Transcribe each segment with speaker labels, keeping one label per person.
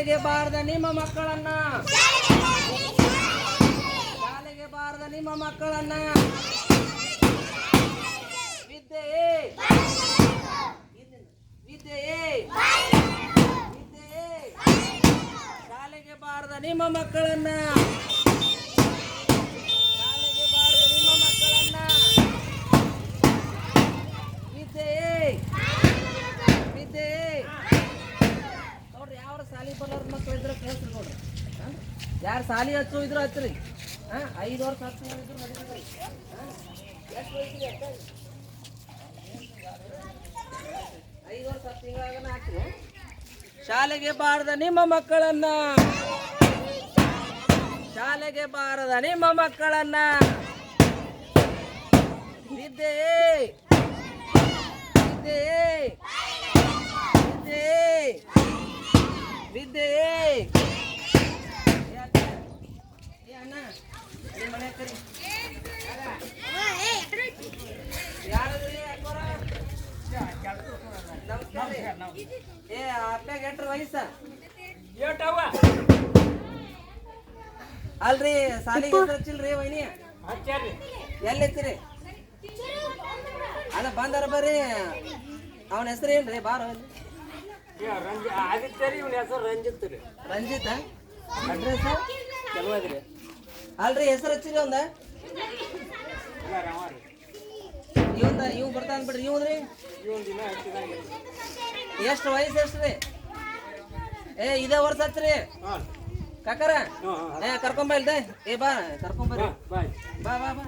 Speaker 1: ಶಾಲೆಗೆ ಬಾರದ ನಿಮ್ಮ ಮಕ್ಕಳನ್ನ. ಶಾಲೆಗೆ ಬಾರದ ನಿಮ್ಮ ಮಕ್ಕಳನ್ನ. ವಿದ್ಯೆಯೇ. ವಿದ್ಯೆಯೇ. ವಿದ್ಯೆಯೇ. ಶಾಲೆಗೆ ಬಾರದ ನಿಮ್ಮ ಮಕ್ಕಳನ್ನ ಶಾಲೆಗೆ ಬಾರದ ನಿಮ್ಮ ಮಕ್ಕಳನ್ನ ವಿದ್ಯೆಯೇ ವಿದ್ಯೆಯೇ ನೋಡ್ರಿ ಯಾವ ಸಾಲಿ ಬರೋರ್ ಮಕ್ಳು ಇದ್ರೆ ಕಳ್ಸ್ರಿ ನೋಡ್ರಿ. ಯಾರು ಸಾಲಿ ಹಚ್ಚು ಇದ್ರು ಹಚ್ಚ್ರಿ ಹಾಂ? ಐದು ವರ್ಷ ಹತ್ತು ಇದ್ರು ನಡೀತೀರಿ ವರ್ಷ ಶಾಲೆಗೆ ಬಾರದ ನಿಮ್ಮ ಮಕ್ಕಳನ್ನ. ಶಾಲೆಗೆ ಬಾರದ ನಿಮ್ಮ ಮಕ್ಕಳನ್ನ. ವಿದ್ಯೆಯೇ ವಿದ್ಯೆಯೇ ಏ ಅಣ್ಣ ಮನೆ ಕರಿ. ಏ ಅಪ್ಪಗೆ ಎಟ್ರ ವಯಸ್ಸ
Speaker 2: ಏಟವ
Speaker 1: ಅಲ್ರಿ ಸಾಲಿಗೆ ಹಚ್ಚಿಲ್ರಿ ವೈನಿ?
Speaker 2: ಹಚ್ಚಾರಿ
Speaker 1: ಎಲ್ಲಿ ಹಚ್ಚಿರಿ? ಅಲ್ಲ ಬಂದಾರ ಬರ್ರಿ. ಅವನ ಹೆಸರು ಏನ್ರಿ? ಬಾರ ಅಲ್ಲಿ
Speaker 2: ಆದಿತ್ಯ ರೀ ಇವ್ನ ಹೆಸರು ರಂಜಿತ್ ರೀ.
Speaker 1: ರಂಜಿತ ಅಡ್ರೆಸ್?
Speaker 2: ಕೆಲವದ್ರಿ.
Speaker 1: ಅಲ್ರಿ ಹೆಸರು ಹಚ್ಚಿರಿ ಒಂದ. ಇವಂದ ಇವ್ ಬರ್ತಾನ ಬಿಡ್ರಿ ಇವ್ರಿ
Speaker 2: ಇವನ್ ದಿನ
Speaker 1: ಎಷ್ಟು ವಯಸ್ಸು ಎಷ್ಟು ರೀ? ಏ ಇದೇ ವರ್ಷ ಹಚ್ಚ್ರಿ. ಕಾಕರ? ಏ ಕರ್ಕೊಂಬ ಇಲ್ದೆ. ಏ ಬಾ ಕರ್ಕೊಂಬರ್ರಿ ಬಾ ಬಾ ಬಾ ಬಾ.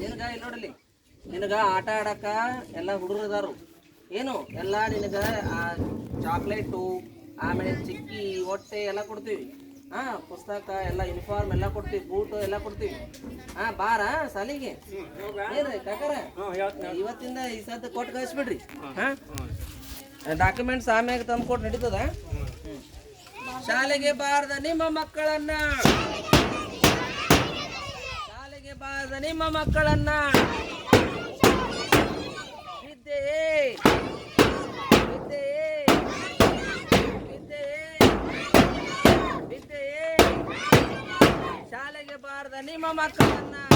Speaker 1: ನಿನಗ ಇಲ್ಲಿ ನೋಡಲಿ ನಿನಗ ಆಟ ಆಡಕ ಎಲ್ಲ ಹುಡುಗರು ಏನು, ಎಲ್ಲ ನಿನಗೆ ಆ ಚಾಕ್ಲೇಟು, ಆಮೇಲೆ ಚಿಕ್ಕಿ, ಹೊಟ್ಟೆ ಎಲ್ಲ ಕೊಡ್ತೀವಿ. ಹಾಂ, ಪುಸ್ತಕ ಎಲ್ಲ ಯೂನಿಫಾರ್ಮ್ ಎಲ್ಲ ಕೊಡ್ತೀವಿ ಬೂಟು ಎಲ್ಲ ಕೊಡ್ತೀವಿ. ಹಾಂ, ಬಾರ ಸಾಲಿಗೆ ಏನ್ರಿ ಇವತ್ತಿಂದ ಈ ಸದ್ದು ಕೊಟ್ಟು ಕಳಿಸ್ಬಿಡ್ರಿ. ಹಾಂ? ಡಾಕ್ಯುಮೆಂಟ್ಸ್ ಆಮ್ಯಾಗ ತಂದು ಕೊಟ್ಟು ನಡೀತದ? ಶಾಲೆಗೆ ಬಾರದ ನಿಮ್ಮ ಮಕ್ಕಳನ್ನ. ಶಾಲೆಗೆ ಬಾರದ ನಿಮ್ಮ ಮಕ್ಕಳನ್ನ. ಶಾಲೆಗೆ ಬಾರದ ನಿಮ್ಮ ಮಕ್ಕಳನ್ನ